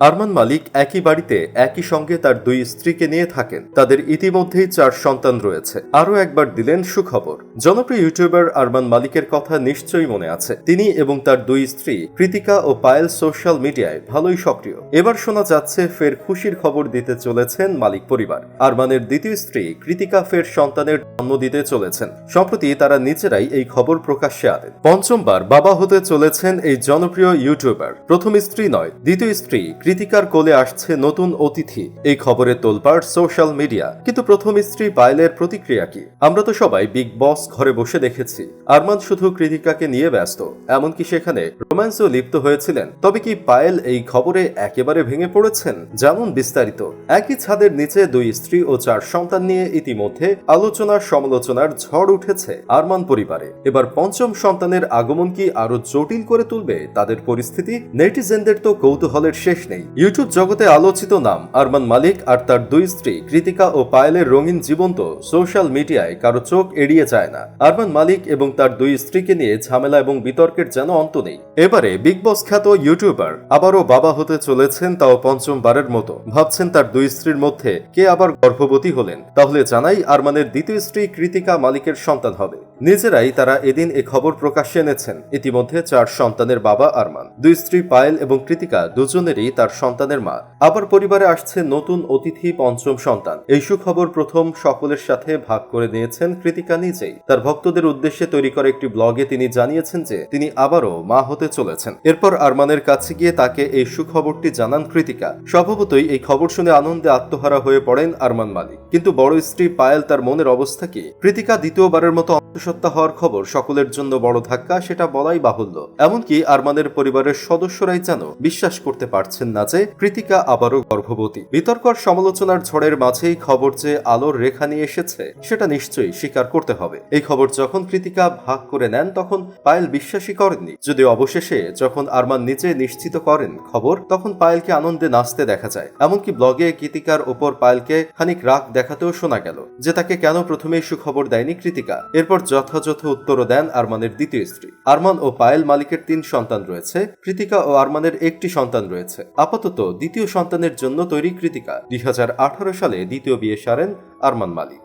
আরমান মালিক একই বাড়িতে, একই সঙ্গে তার দুই স্ত্রীকে নিয়ে থাকেন। তাদের ইতিমধ্যেই চার সন্তান রয়েছে। আরও একবার দিলেন সুখবর। জনপ্রিয় ইউটিউবার আরমান মালিকের কথা নিশ্চয়ই মনে আছে। তিনি এবং তার দুই স্ত্রী, কৃতিকা ও পায়েল সোশ্যাল মিডিয়ায় ভালোই সক্রিয়। এবার শোনা যাচ্ছে, ফের খুশির খবর দিতে চলেছেন মালিক পরিবার। আরমানের দ্বিতীয় স্ত্রী, কৃতিকা ফের সন্তানের জন্ম দিতে চলেছেন। সম্প্রতি তারা নিজেরাই এই খবর প্রকাশ্যে আনেন। পঞ্চমবার বাবা হতে চলেছেন এই জনপ্রিয় ইউটিউবার। প্রথম স্ত্রী নয়, দ্বিতীয় স্ত্রী কৃতিকার কোলে আসছে নতুন অতিথি। এই খবরে তোলপাড় সোশ্যাল মিডিয়া। কিন্তু প্রথম স্ত্রী পায়েলের প্রতিক্রিয়া কি? আমরা তো সবাই বিগ বস ঘরে বসে দেখেছি। আরমান শুধু কৃতিকাকে নিয়ে ব্যস্ত। এমনকি সেখানে রোম্যান্সও লিপ্ত হয়েছিলেন। তবে কি পায়েল এই খবরে একেবারে ভেঙে পড়েছেন? যেমন বিস্তারিত। একই ছাদের নিচে দুই স্ত্রী ও চার সন্তান নিয়ে ইতিমধ্যে আলোচনার সমালোচনার ঝড় উঠেছে আরমান পরিবারে। এবার পঞ্চম সন্তানের আগমন কি আরও জটিল করে তুলবে? তাদের পরিস্থিতি? নেটিজেনদের তো কৌতূহলের শেষ নেই। ইউটিউব জগতে আলোচিত নাম আরমান মালিক আর তার দুই স্ত্রী কৃতিকা ও পায়েলের রঙিন জীবন্ত সোশ্যাল মিডিয়ায় কারও চোখ এড়িয়ে যায় না। আরমান মালিক এবং তার দুই স্ত্রীকে নিয়ে ঝামেলা এবং বিতর্কের যেন অন্ত নেই। এবারে বিগ বস খ্যাত ইউটিউবার আবারও বাবা হতে চলেছেন তাও পঞ্চমবারের মতো। ভাবছেন তার দুই স্ত্রীর মধ্যে কে আবার গর্ভবতী হলেন। তাহলে জানাই আরমানের দ্বিতীয় স্ত্রী কৃতিকা মালিকের সন্তান হবে। নিজেরাই তারা এদিন এ খবর প্রকাশ্যে এনেছেন। ইতিমধ্যে চার সন্তানের বাবা আরমান। দুই স্ত্রী পায়েল এবং কৃতিকা দুজনেরই তার সন্তানের মা। আবার পরিবারে আসছে নতুন অতিথি পঞ্চম সন্তান। এই সুখবর প্রথম সকলের সাথে ভাগ করে নিয়েছেন কৃতিকা নিজেই। তার ভক্তদের উদ্দেশ্যে তৈরি করা একটি ব্লগে তিনি জানিয়েছেন যে, তিনি আবারও মা হতে চলেছেন। এরপর আরমানের কাছে গিয়ে তাকে এই সুখবরটি জানান কৃতিকা। স্বভাবতই এই খবর শুনে আনন্দে আত্মহারা হয়ে পড়েন আরমান মালিক। কিন্তু বড় স্ত্রী পায়েল তার মনের অবস্থা কি? কৃতিকা দ্বিতীয়বারের মতো অন্তঃসত্ত্বা হওয়ার খবর সকলের জন্য বড় ধাক্কা, সেটা বলাই বাহুল্য। এমনকি আরমানের পরিবারের সদস্যরাই যেন বিশ্বাস করতে পারছেন না। যে কৃতিকা আবারও গর্ভবতী। বিতর্কর সমালোচনার ঝড়ের মাঝেই খবর যে আলোর রেখা নিয়ে এসেছে, সেটা নিশ্চয়ই স্বীকার করতে হবে। এই খবর যখন কৃতিকা ভাগ করে নেন, তখন পায়েল বিশ্বাসই করেননি। যদি অবশেষে যখন আরমান নিজে নিশ্চিত করেন খবর, তখন পায়েলকে আনন্দে নাচতে দেখা যায়। এমনকি ব্লগে কৃতিকার ওপর পায়েলকে খানিক রাগ দেখাতেও শোনা গেল যে তাকে কেন প্রথমেই সুখবর দেয়নি কৃতিকা। এরপর যথাযথ উত্তরও দেন আরমানের দ্বিতীয় স্ত্রী। আরমান ও পায়েল মালিকের তিন সন্তান রয়েছে। কৃতিকা ও আরমানের একটি সন্তান রয়েছে। আপাতত দ্বিতীয় সন্তানের জন্য তৈরি কৃতিকা। দুই হাজার আঠারো সালে দ্বিতীয় বিয়ে সারেন আরমান মালিক।